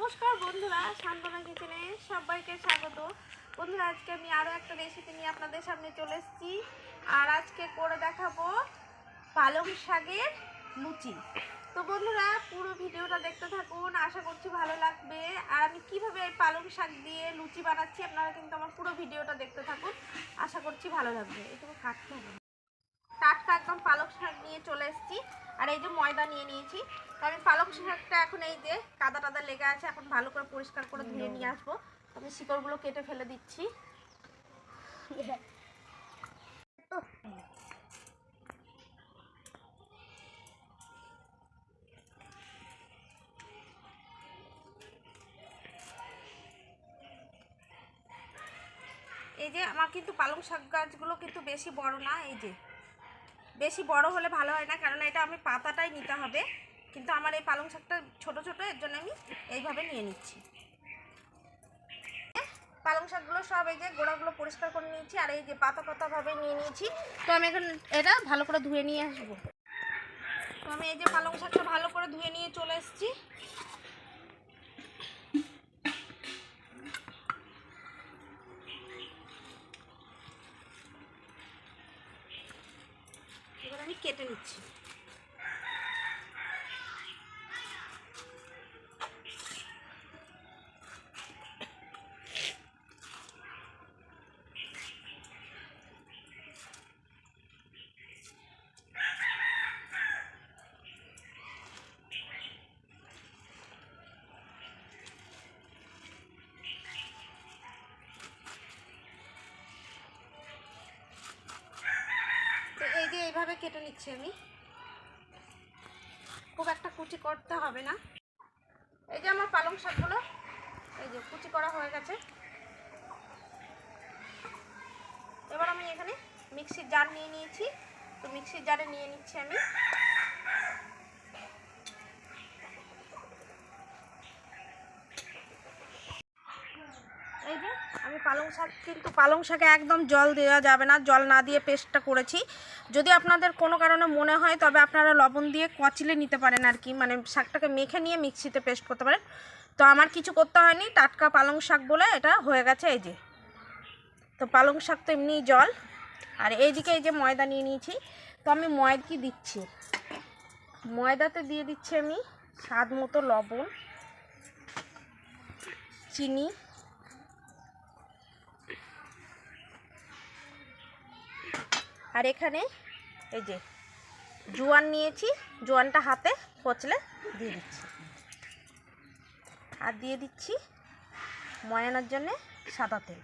নমস্কার বন্ধুরা সান্ত্বনা কিচেনে সবাইকে স্বাগত। বন্ধুরা, আজকে আমি আরও একটা রেসিপি নিয়ে আপনাদের সামনে চলে এসেছি। আর আজকে করে দেখাবো পালং শাকের লুচি। তো বন্ধুরা, পুরো ভিডিওটা দেখতে থাকুন, আশা করছি ভালো লাগবে। আর আমি কীভাবে এই পালং শাক দিয়ে লুচি বানাচ্ছি, আপনারা কিন্তু আমার পুরো ভিডিওটা দেখতে থাকুন। আশা করছি ভালো লাগবে। এটুকু কাটতে হবে। টাটকা একদম পালং শাক নিয়ে চলে এসেছি। আর এই যে ময়দা নিয়ে নিয়েছি। তো আমি পালং শাকটা এখন এই যে কাদা টাদা লেগে আছে এখন ভালো করে পরিষ্কার করে ধুয়ে নিয়ে আসব। আমি শিকড়গুলো কেটে ফেলে দিচ্ছি। এই যে আমার কিন্তু পালং শাক গাছগুলো কিন্তু বেশি বড় না এই যে। বেশি বড় হলে ভালো হয় না কারণ এটা আমি পাতাটাই নিতে হবে। কিন্তু আমার এই পালং শাকটা ছোট ছোট, এর জন্য আমি এইভাবে নিয়ে নিচ্ছি। পালং শাকগুলো সব এই যে গোড়াগুলো পরিষ্কার করে নিয়েছি, আর এই যে পাতা পাতাভাবে নিয়ে নিয়েছি। তো আমি এখন এটা ভালো করে ধুয়ে নিয়ে আসব। তো আমি এই যে পালং শাকটা ভালো করে ধুয়ে নিয়ে চলে এসেছি। কেটে নিচ্ছি তো এই যে নিচ্ছি আমি। খুব একটা কুচি করতে হবে না। এই যে আমার পালং শাকগুলো, এই যে কুচি করা হয়ে গেছে। এবার আমি এখানে মিক্সির জার নিয়ে নিয়েছি। তো মিক্সির জারে নিয়ে নিচ্ছি আমি এই যে আমি পালং শাক কিন্তু পালং শাকে একদম জল দেওয়া যাবে না, জল না দিয়ে পেস্টটা করেছি। যদি আপনাদের কোনো কারণে মনে হয়, তবে আপনারা লবণ দিয়ে কচিলে নিতে পারেন আর কি। মানে শাকটাকে মেখে নিয়ে মিক্সিতে পেস্ট করতে পারেন। তো আমার কিছু করতে হয়নি, টাটকা পালং শাক বলে এটা হয়ে গেছে এই যে। তো পালং শাক তো এমনিই জল। আর এইদিকে এই যে ময়দা নিয়ে নিয়েছি। তো আমি ময়দা কি দিচ্ছি? ময়দাতে দিয়ে দিচ্ছি আমি স্বাদ মতো লবণ, চিনি আর এখানে এই যে জোয়ান নিয়েছি জোয়ানটা হাতে কচলে দিয়ে দিচ্ছি। আর দিয়ে দিচ্ছি ময়ানোর জন্যে সাদা তেল।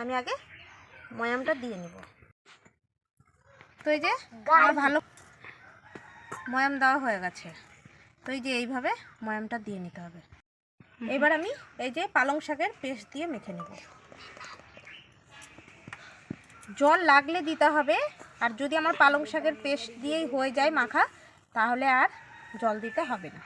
আমি আগে ময়ামটা দিয়ে নিব। তো এই যে ভালো ময়াম দেওয়া হয়ে গেছে। তো এই যে এইভাবে ময়ামটা দিয়ে নিতে হবে। এবার আমি এই যে পালং শাকের পেস্ট দিয়ে মেখে নেব। জল লাগলে দিতে হবে। আর যদি আমার পালং শাকের পেস্ট দিয়েই হয়ে যায় মাখা, তাহলে আর জল দিতে হবে না।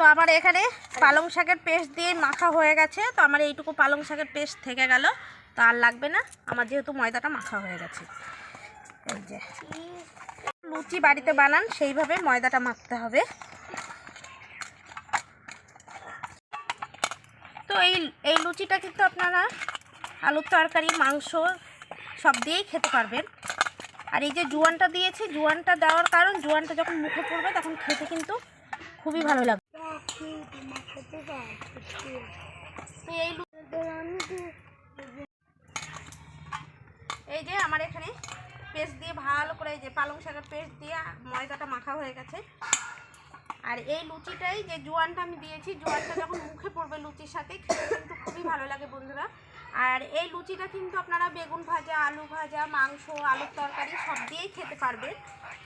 তো আমার এখানে পালং শাকের পেস্ট দিয়ে মাখা হয়ে গেছে। তো আমার এইটুকু পালং শাকের পেস্ট থেকে গেল। তো আর লাগবে না। আমার যেহেতু ময়দাটা মাখা হয়ে গেছে। এই যে। লুচি বাড়িতে বানান, সেইভাবে ময়দাটা মাখতে হবে। তো এই এই লুচিটা কিন্তু আপনারা আলুর তরকারি, মাংস সব দিয়েই খেতে পারবেন। আর এই যে জোয়ানটা দিয়েছি, জোয়ানটা দেওয়ার কারণ জোয়ানটা যখন মুখে পড়বে তখন খেতে কিন্তু খুবই ভালো লাগবে। এই যে আমার এখানে পেস্ট দিয়ে ভালো করে এই যে পালং শাকের পেস্ট দিয়ে ময়দাটা মাখা হয়ে গেছে। আর এই লুচিটাই যে জোয়ানটা আমি দিয়েছি, জোয়ানটা যখন মুখে পড়বে লুচির সাথে কিন্তু খুবই ভালো লাগে বন্ধুরা। আর এই লুচিটা কিন্তু আপনারা বেগুন ভাজা, আলু ভাজা, মাংস, আলুর তরকারি সব দিয়েই খেতে পারবেন।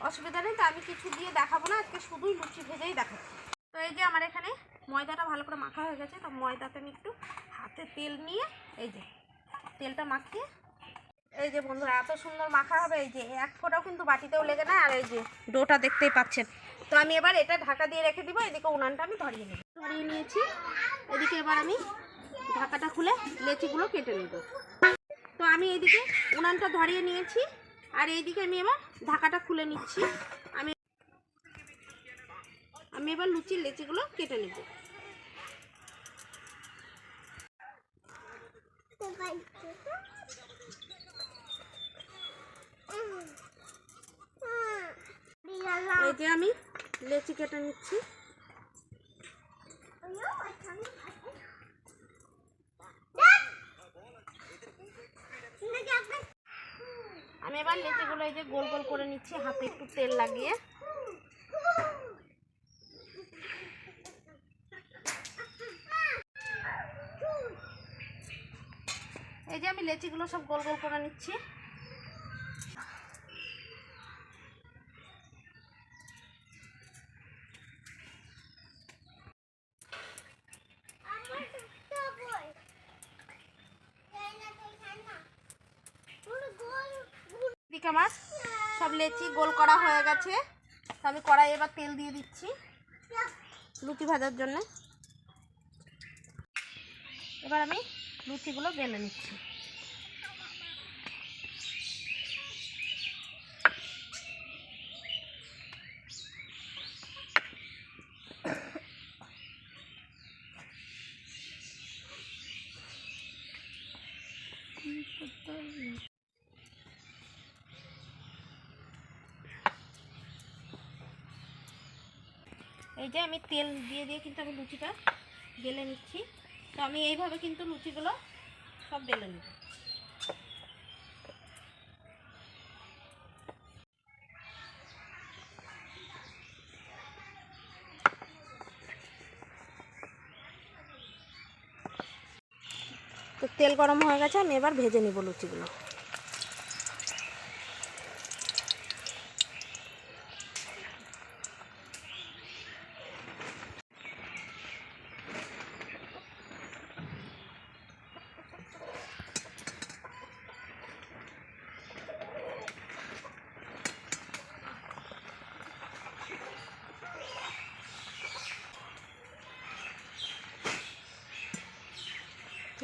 অসুবিধা নেই, তো আমি কিছু দিয়ে দেখাবো না, আজকে শুধুই লুচি ভেজেই দেখাচ্ছি। তো এই যে আমার এখানে ময়দাটা ভালো করে মাখা হয়ে গেছে, তো ময়দাতে আমি একটু হাতে তেল নিয়ে, এই যে, তেলটা মাখিয়ে, এই যে বন্ধুরা, এত সুন্দর মাখা হবে, এই যে, এক ফোঁটাও কিন্তু বাটিতেও লেগে না, আর এই যে ডোটা দেখতেই পাচ্ছেন। তো আমি এবার এটা ঢাকা দিয়ে রেখে দিব, এদিকে উনানটা আমি ধরিয়ে নেব। ধরিয়ে নিয়েছি, এদিকে এবার আমি ঢাকাটা খুলে লেচিগুলো কেটে নেব। তো আমি এইদিকে উনানটা ধরিয়ে নিয়েছি, আর এইদিকে আমি এবার ঢাকাটা খুলে নিচ্ছি। আমি আমি এবার লুচির লেচিগুলো কেটে নেব। এই আমি লেচি কেটে নিচ্ছি। আমি এবার লেচিগুলো এই যে গোল গোল করে নিচ্ছি, হাতে একটু তেল লাগিয়ে। এই যে আমি লেচিগুলো সব গোল গোল করে নিচ্ছি। আমার সব লেচি গোল করা হয়ে গেছে। তো আমি কড়াই এবার তেল দিয়ে দিচ্ছি লুচি ভাজার জন্য। এবার আমি লুচিগুলো বেলে নিচ্ছি। এই যে আমি তেল দিয়ে দিয়ে কিন্তু আমি লুচিটা বেলে নিচ্ছি। তো আমি এইভাবে কিন্তু লুচিগুলো সব বেলে নিব। তো তেল গরম হয়ে গেছে, আমি এবার ভেজে নিব লুচিগুলো।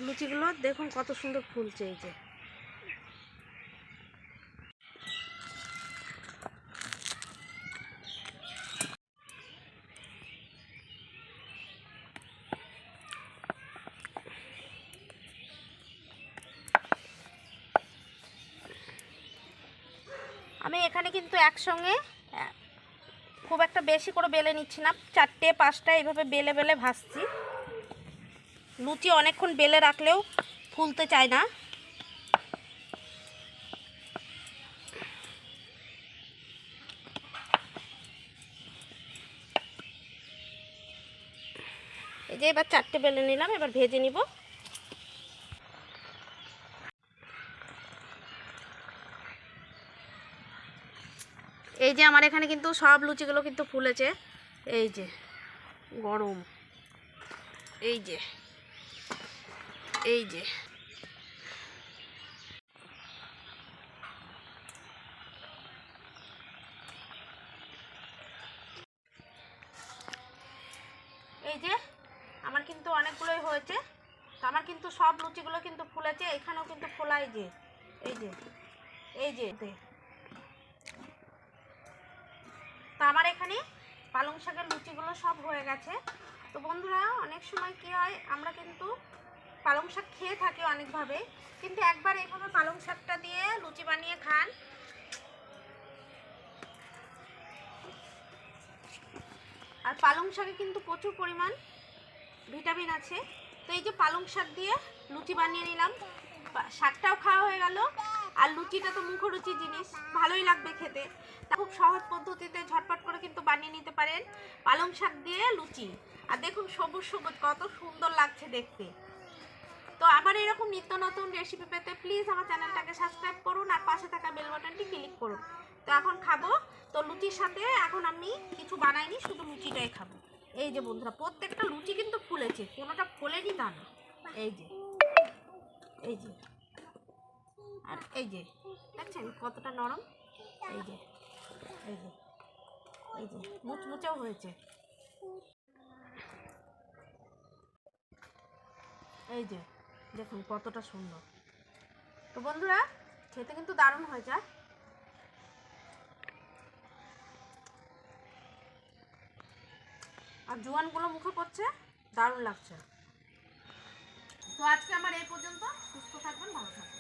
লুচিগুলো, দেখুন কত সুন্দর ফুলছে এই যে। আমি এখানে কিন্তু একসঙ্গে খুব একটা বেশি করে বেলে নিচ্ছি না, চারটে, পাঁচটা, এইভাবে বেলে বেলে ভাজছি। লুচি অনেকক্ষণ বেলে রাখলেও ফুলতে চায় না। এই যে এবার চারটে বেলে নিলাম, এবার ভেজে নিব। এই যে আমার এখানে কিন্তু সব লুচিগুলো কিন্তু ফুলেছে। এই যে, গরম। এই যে। এই যে। এই যে, আমার কিন্তু অনেকগুলোই হয়েছে। আমার কিন্তু সব লুচিগুলো কিন্তু ফুলেছে, এখানেও কিন্তু ফোলাই যে, এই যে এই যে। তো আমার এখানে পালং শাকের লুচিগুলো সব হয়ে গেছে। তো বন্ধুরা, অনেক সময় কি হয়, আমরা কিন্তু পালং শাক খেয়ে থাকে অনেকভাবে, কিন্তু একবার এইভাবে পালং শাকটা দিয়ে লুচি বানিয়ে খান। আর পালং শাকে কিন্তু প্রচুর পরিমাণ ভিটামিন আছে। তো এই যে পালং শাক দিয়ে লুচি বানিয়ে নিলাম। শাকটাও খাওয়া হয়ে গেল। আর লুচিটা তো মুখরুচি জিনিস, ভালোই লাগবে খেতে। তা খুব সহজ পদ্ধতিতে ঝটপট করে কিন্তু বানিয়ে নিতে পারেন পালং শাক দিয়ে লুচি। আর দেখুন সবুজ সবুজ, কত সুন্দর লাগছে দেখতে। তো আবার এরকম নিত্য নতুন রেসিপি পেতে প্লিজ আমার চ্যানেলটাকে সাবস্ক্রাইব করুন আর পাশে থাকা বেল বাটনটি ক্লিক করুন। তো এখন খাব। তো লুচির সাথে এখন আমি কিছু বানাইনি, শুধু লুচিটাই খাব। এই যে বন্ধুরা, প্রত্যেকটা লুচি কিন্তু ফুলেছে, কোনোটা ফোলেনি তা না। এই যে এই যে, আর এই যে, দেখছেন কতটা নরম? এই যে এই যে এই যে, মুচমুচেও হয়েছে। এই যে দেখুন, কতটা সুন্দর। তো বন্ধুরা, খেতে কিন্তু দারুণ হয়ে যায়। আর জোয়ানগুলো মুখে পড়ছে, দারুণ লাগছে। তো আজকে আমার এই পর্যন্ত। সুস্থ থাকবেন, ভালো থাকবেন।